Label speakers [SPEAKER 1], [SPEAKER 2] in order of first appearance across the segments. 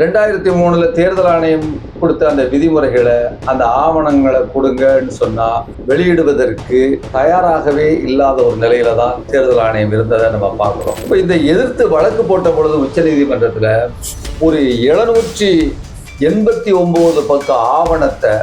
[SPEAKER 1] ரெண்டாயிரத்தி மூணுல தேர்தல் ஆணையம் கொடுத்த அந்த விதிமுறைகளை அந்த ஆவணங்களை கொடுங்கன்னு சொன்னா வெளியிடுவதற்கு தயாராகவே இல்லாத ஒரு நிலையில தான் தேர்தல் ஆணையம் இருந்ததை நம்ம பார்க்கிறோம். இப்போ இந்த எதிர்த்து வழக்கு போட்ட பொழுது உச்சநீதிமன்றத்துல ஒரு எழுநூற்றி எண்பத்தி ஒன்பது பக்கம் ஆவணத்தை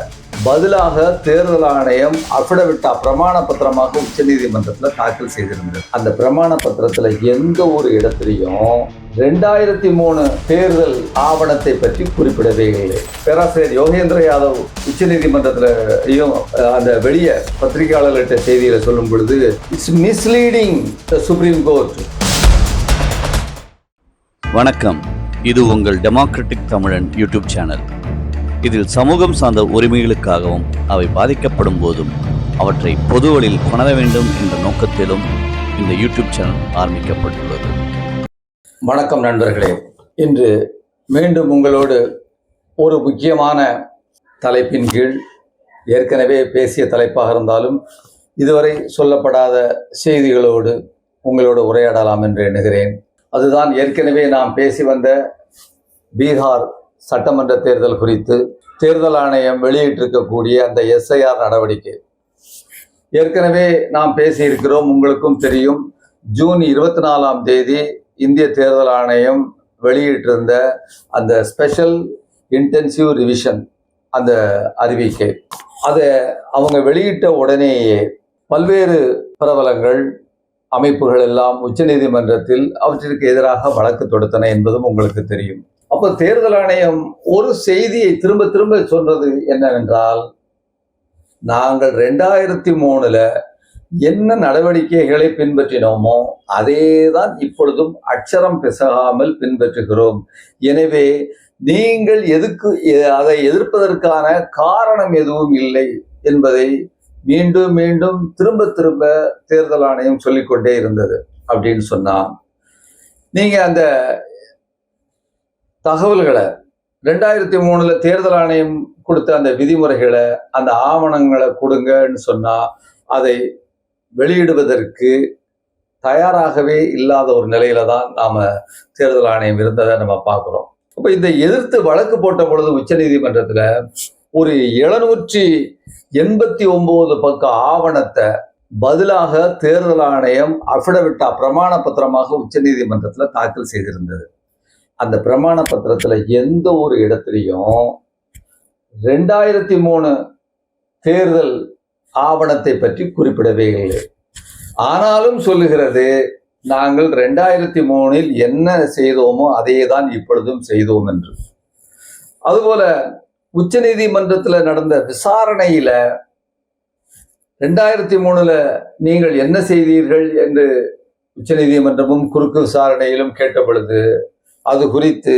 [SPEAKER 1] பதிலாக தேர்தல் ஆணையம் அஃபிடவிட்டா பிரமாண பத்திரமாக உச்சநீதிமன்றத்தில் தாக்கல் செய்திருந்தது. அந்த பிரமாண பத்திரத்தில் எந்த ஒரு இடத்துலையும் ரெண்டாயிரத்தி மூணு தேர்தல் ஆவணத்தை பற்றி குறிப்பிடவே இல்லை. பேராசிரியர் யோகேந்திர யாதவ் உச்சநீதிமன்றத்திலையும் அந்த வெளிய பத்திரிகையாளர்கிட்ட செய்தியில சொல்லும் பொழுது it's misleading the supreme court
[SPEAKER 2] வணக்கம். இது உங்கள் டெமோக்ராட்டிக் தமிழன் யூடியூப் சேனல் இதில் சமூகம் சார்ந்த உரிமைகளுக்காகவும் அவை பாதிக்கப்படும் போதும் அவற்றை பொதுவழியில் கொணர வேண்டும் என்ற நோக்கத்திலும் இந்த யூடியூப் சேனல் ஆரம்பிக்கப்பட்டுள்ளது.
[SPEAKER 1] வணக்கம் நண்பர்களே. இன்று மீண்டும் உங்களோடு ஒரு முக்கியமான தலைப்பின் கீழ் ஏற்கனவே பேசிய தலைப்பாக இருந்தாலும் இதுவரை சொல்லப்படாத செய்திகளோடு உங்களோடு உரையாடலாம் என்று எண்ணுகிறேன். அதுதான் ஏற்கனவே நாம் பேசி வந்த பீகார் சட்டமன்ற தேர்தல் குறித்து தேர்தல் ஆணையம் வெளியிட்டிருக்கக்கூடிய அந்த எஸ்ஐஆர் நடவடிக்கை. ஏற்கனவே நாம் பேசியிருக்கிறோம் உங்களுக்கும் தெரியும். ஜூன் இருபத்தி நாலாம் தேதி இந்திய தேர்தல் ஆணையம் வெளியிட்டிருந்த அந்த ஸ்பெஷல் இன்டென்சிவ் ரிவிஷன் அந்த அறிவிக்கை. அதை அவங்க வெளியிட்ட உடனேயே பல்வேறு பிரபலங்கள் அமைப்புகள் எல்லாம் உச்சநீதிமன்றத்தில் அவற்றிற்கு எதிராக வழக்கு தொடுத்தன என்பதும் உங்களுக்கு தெரியும். அப்போ தேர்தல் ஆணையம் ஒரு செய்தியை திரும்ப திரும்ப சொல்றது என்னவென்றால் நாங்கள் ரெண்டாயிரத்தி மூணுல என்ன நடவடிக்கைகளை பின்பற்றினோமோ அதே தான் இப்பொழுதும் அட்சரம் பிசகாமல் பின்பற்றுகிறோம். எனவே நீங்கள் எதுக்கு அதை எதிர்ப்பதற்கான காரணம் எதுவும் இல்லை என்பதை மீண்டும் மீண்டும் திரும்ப திரும்ப தேர்தல் ஆணையம் சொல்லிக்கொண்டே இருந்தது அப்படின்னு சொன்னா நீங்க அந்த தகவல்களை ரெண்டாயிரத்தி மூணுல தேர்தல் ஆணையம் கொடுத்த அந்த விதிமுறைகளை அந்த ஆவணங்களை கொடுங்கன்னு சொன்னா அதை வெளியிடுவதற்கு தயாராகவே இல்லாத ஒரு நிலையில தான் நாம தேர்தல் ஆணையம் இருந்ததை நம்ம பார்க்குறோம். இப்போ இந்த எதிர்த்து வழக்கு போட்ட பொழுது உச்சநீதிமன்றத்துல ஒரு எழுநூற்றி எண்பத்தி ஒன்பது பக்க ஆவணத்தை பதிலாக தேர்தல் ஆணையம் அஃபிடவிட்டா பிரமாண பத்திரமாக உச்சநீதிமன்றத்துல தாக்கல் செய்திருந்தது. அந்த பிரமாண பத்திரத்தில் எந்த ஒரு இடத்துலையும் ரெண்டாயிரத்தி மூணு தேர்தல் ஆவணத்தை பற்றி குறிப்பிடவே இல்லை. ஆனாலும் சொல்லுகிறது நாங்கள் ரெண்டாயிரத்தி மூணில் என்ன செய்தோமோ அதே தான் இப்பொழுதும் செய்தோம் என்று. அதுபோல உச்சநீதிமன்றத்தில் நடந்த விசாரணையில ரெண்டாயிரத்தி மூணுல நீங்கள் என்ன செய்தீர்கள் என்று உச்சநீதிமன்றமும் குறுக்கு விசாரணையிலும் கேட்ட பொழுது அது குறித்து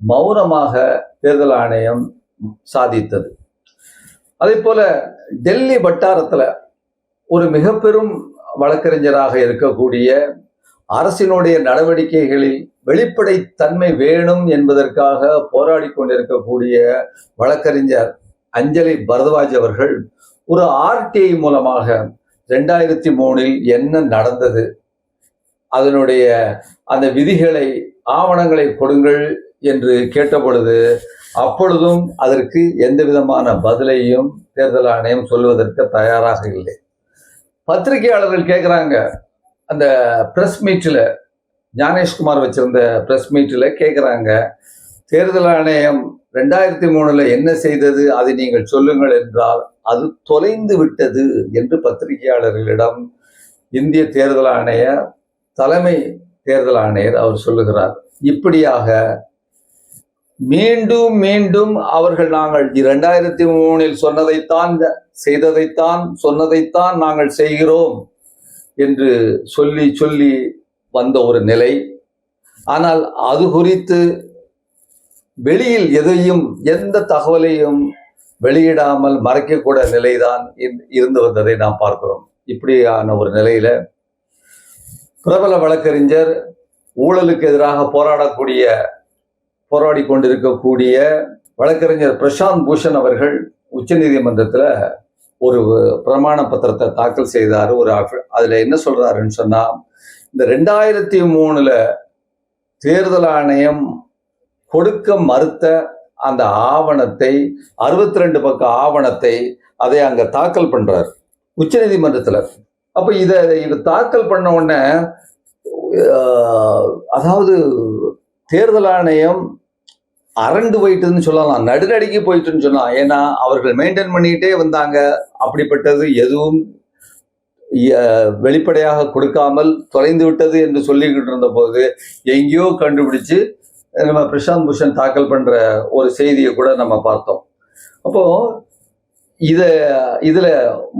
[SPEAKER 1] மௌனமாக தேர்தல் ஆணையம் சாதித்தது. அதே போல டெல்லி வட்டாரத்தில் ஒரு மிக பெரும் வழக்கறிஞராக இருக்கக்கூடிய அரசினுடைய நடவடிக்கைகளில் வெளிப்படைத்தன்மை வேணும் என்பதற்காக போராடி கொண்டிருக்கக்கூடிய வழக்கறிஞர் அஞ்சலி பரதவாஜ் அவர்கள் ஒரு ஆர்டிஐ மூலமாக ரெண்டாயிரத்தி மூணில் என்ன நடந்தது அதனுடைய அந்த விதிகளை ஆவணங்களை கொடுங்கள் என்று கேட்டபொழுது அப்பொழுதும் அதற்கு எந்த விதமான பதிலையும் தேர்தல் ஆணையம் சொல்வதற்கு தயாராக இல்லை. பத்திரிகையாளர்கள் கேட்குறாங்க அந்த ப்ரெஸ் மீட்டில் ஞானேஷ்குமார் வச்சிருந்த ப்ரெஸ் மீட்டில் கேட்குறாங்க தேர்தல் ஆணையம் ரெண்டாயிரத்தி மூணில் என்ன செய்தது அதை நீங்கள் சொல்லுங்கள் என்றால் அது தொலைந்து விட்டது என்று பத்திரிகையாளர்களிடம் இந்திய தேர்தல் ஆணைய தலைமை தேர்தல் ஆணையர் அவர் சொல்லுகிறார் இப்படியாக மீண்டும் மீண்டும் அவர்கள் நாங்கள் இரண்டாயிரத்தி மூணில் சொன்னதைத்தான் செய்ததைத்தான் சொன்னதைத்தான் நாங்கள் செய்கிறோம் என்று சொல்லி சொல்லி வந்த ஒரு நிலை. ஆனால் அது குறித்து வெளியில் எதையும் எந்த தகவலையும் வெளியிடாமல் மறைக்கக்கூட நிலைதான் இரு- இருந்து வந்ததை நாம் பார்க்கிறோம். இப்படியான ஒரு நிலையில பிரபல வழக்கறிஞர் ஊழலுக்கு எதிராக போராடக்கூடிய போராடி கொண்டிருக்கக்கூடிய வழக்கறிஞர் பிரசாந்த் பூஷன் அவர்கள் உச்சநீதிமன்றத்தில் ஒரு பிரமாண பத்திரத்தை தாக்கல் செய்தார். ஒரு அதில் என்ன சொல்கிறாருன்னு சொன்னால் இந்த ரெண்டாயிரத்தி மூணில் தேர்தல் ஆணையம் கொடுக்க மறுத்த அந்த ஆவணத்தை அறுபத்தி ரெண்டு பக்க ஆவணத்தை அதை அங்கே தாக்கல் பண்ணுறார் உச்சநீதிமன்றத்தில் அப்போ இதை இது தாக்கல் பண்ண உடனே அதாவது தேர்தல் ஆணையம் அரண்டு போயிட்டுன்னு சொல்லலாம். நடுநடுக்கி போயிட்டுன்னு சொல்லலாம் ஏன்னா அவர்கள் மெயின்டைன் பண்ணிக்கிட்டே வந்தாங்க. அப்படிப்பட்டது எதுவும் வெளிப்படையாக கொடுக்காமல் தொலைந்து விட்டது என்று சொல்லிக்கிட்டு இருந்த போது எங்கேயோ கண்டுபிடிச்சு நம்ம பிரசாந்த் பூஷன் தாக்கல் பண்ணுற ஒரு செய்தியை கூட நம்ம பார்த்தோம். அப்போது இத இதுல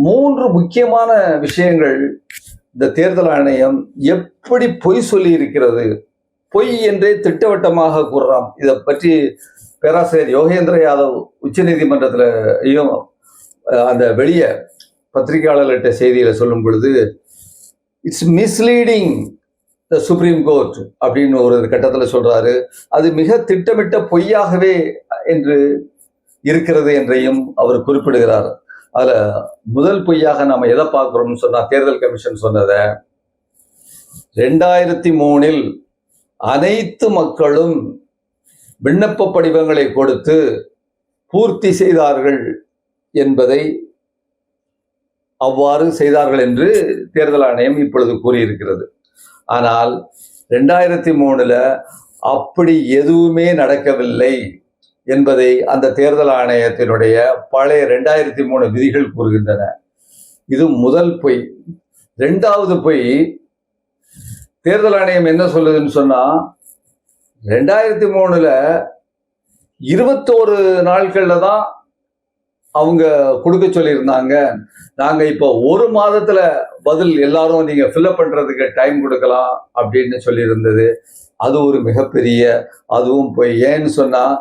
[SPEAKER 1] மூன்று முக்கியமான விஷயங்கள் இந்த தேர்தல் ஆணையம் எப்படி பொய் சொல்லி இருக்கிறது பொய் என்றே திட்டவட்டமாக கூறலாம். இதை பற்றி பேராசிரியர் யோகேந்திர யாதவ் உச்சநீதிமன்றத்திலையும் அஹ், அந்த வெளியே பத்திரிகையாளர்கிட்ட செய்தியில சொல்லும் பொழுது it's misleading the supreme court அப்படின்னு ஒரு கட்டத்தில் சொல்றாரு. அது மிக திட்டமிட்ட பொய்யாகவே என்று இருக்கிறது என்றையும் அவர் குறிப்பிடுகிறார். அதில் முதல் பொய்யாக நாம் எதை பார்க்குறோம்னு சொன்னால் தேர்தல் கமிஷன் சொன்னதை ரெண்டாயிரத்தி மூணில் அனைத்து மக்களும் விண்ணப்ப படிவங்களை கொடுத்து பூர்த்தி செய்தார்கள் என்பதை அவ்வாறு செய்தார்கள் என்று தேர்தல் ஆணையம் இப்பொழுது கூறியிருக்கிறது. ஆனால் ரெண்டாயிரத்தி மூணில் அப்படி எதுவுமே நடக்கவில்லை. என்பதை அந்த தேர்தல் ஆணையத்தினுடைய பழைய ரெண்டாயிரத்தி மூணு விதிகள் கூறுகின்றன. இது முதல் பொய். ரெண்டாவது பொய் தேர்தல் ஆணையம் என்ன சொல்லுதுன்னு சொன்னா ரெண்டாயிரத்தி மூணுல இருபத்தோரு நாட்கள்ல தான் அவங்க கொடுக்க சொல்லியிருந்தாங்க. நாங்க இப்போ ஒரு மாதத்துல பதில் எல்லாரும் நீங்க ஃபில்அப் பண்றதுக்கு டைம் கொடுக்கலாம் அப்படின்னு சொல்லியிருந்தது. அது ஒரு மிகப்பெரிய அதுவும் போய் ஏன்னு சொன்னால்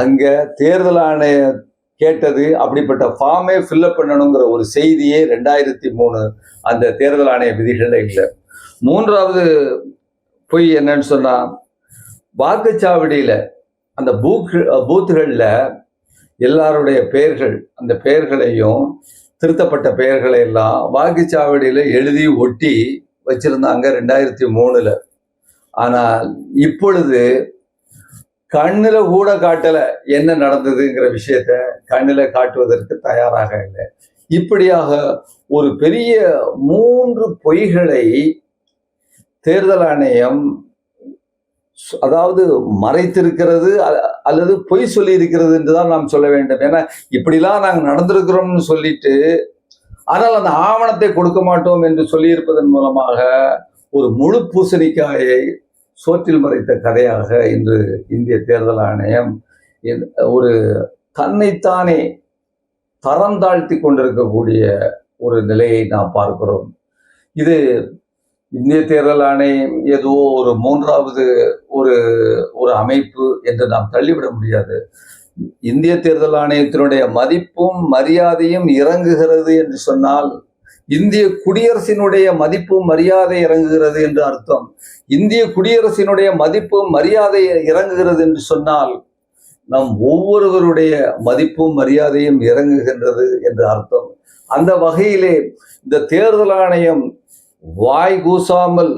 [SPEAKER 1] அங்கே தேர்தல் ஆணையம் கேட்டது அப்படிப்பட்ட ஃபார்மே ஃபில்லப் பண்ணணுங்கிற ஒரு செய்தியே ரெண்டாயிரத்தி மூணு அந்த தேர்தல் ஆணைய விதிகளில் இல்லை. மூன்றாவது பொய் என்னன்னு சொன்னால் வாக்குச்சாவடியில் அந்த பூத் பூத்துகளில் எல்லாருடைய பெயர்கள் அந்த பெயர்களையும் திருத்தப்பட்ட பெயர்களை எல்லாம் எழுதி ஒட்டி வச்சிருந்தாங்க ரெண்டாயிரத்தி மூணில். ஆனால் இப்பொழுது கண்ணில் கூட காட்டல என்ன நடந்ததுங்கிற விஷயத்த கண்ணில் காட்டுவதற்கு தயாராக இல்லை. இப்படியாக ஒரு பெரிய மூன்று பொய்களை தேர்தல் ஆணையம் அதாவது மறைத்திருக்கிறது அ- அல்லது பொய் சொல்லி இருக்கிறது என்று தான் நாம் சொல்ல வேண்டும். ஏன்னா இப்படிலாம் நாங்கள் நடந்திருக்கிறோம்னு சொல்லிட்டு ஆனால் அந்த ஆவணத்தை கொடுக்க மாட்டோம் என்று சொல்லியிருப்பதன் மூலமாக ஒரு முழு பூசணிக்காயை சோற்றில் மறைத்த கதையாக இன்று இந்திய தேர்தல் ஆணையம் ஒரு தன்னைத்தானே தரம் தாழ்த்தி கொண்டிருக்கக்கூடிய ஒரு நிலையை நாம் பார்க்கிறோம். இது இந்திய தேர்தல் ஆணையம் ஏதோ ஒரு மூன்றாவது ஒரு ஒரு அமைப்பு என்று நாம் தள்ளிவிட முடியாது. இந்திய தேர்தல் ஆணையத்தினுடைய மதிப்பும் மரியாதையும் இறங்குகிறது என்று சொன்னால் இந்திய குடியரசினுடைய மதிப்பும் மரியாதை இறங்குகிறது என்று அர்த்தம். இந்திய குடியரசினுடைய மதிப்பும் மரியாதை இறங்குகிறது என்று சொன்னால் நம் ஒவ்வொருவருடைய மதிப்பும் மரியாதையும் இறங்குகின்றது என்று அர்த்தம். அந்த வகையிலே இந்த தேர்தல் ஆணையம் வாய் கூசாமல்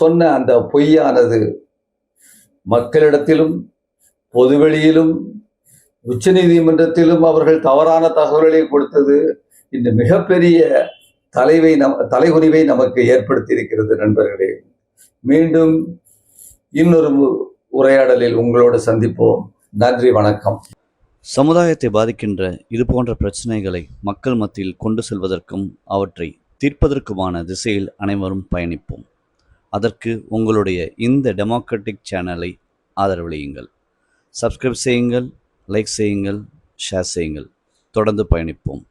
[SPEAKER 1] சொன்ன அந்த பொய்யானது மக்களிடத்திலும் பொதுவெளியிலும் உச்சநீதிமன்றத்திலும் அவர்கள் தவறான தகவல்களை கொடுத்தது. இந்த மிகப்பெரிய தலைவை நம் தலைகுனிவை நமக்கு ஏற்படுத்தி இருக்கிறது நண்பர்களே. மீண்டும் இன்னொரு உரையாடலில் உங்களோடு சந்திப்போம். நன்றி வணக்கம்.
[SPEAKER 2] சமுதாயத்தை பாதிக்கின்ற இது போன்ற பிரச்சனைகளை மக்கள் மத்தியில் கொண்டு செல்வதற்கும் அவற்றை தீர்ப்பதற்குமான திசையில் அனைவரும் பயணிப்போம். அதற்கு உங்களுடைய இந்த டெமோக்ராட்டிக் சேனலை ஆதரவளியுங்கள் சப்ஸ்கிரைப் செய்யுங்கள் லைக் செய்யுங்கள் ஷேர் செய்யுங்கள். தொடர்ந்து பயணிப்போம்.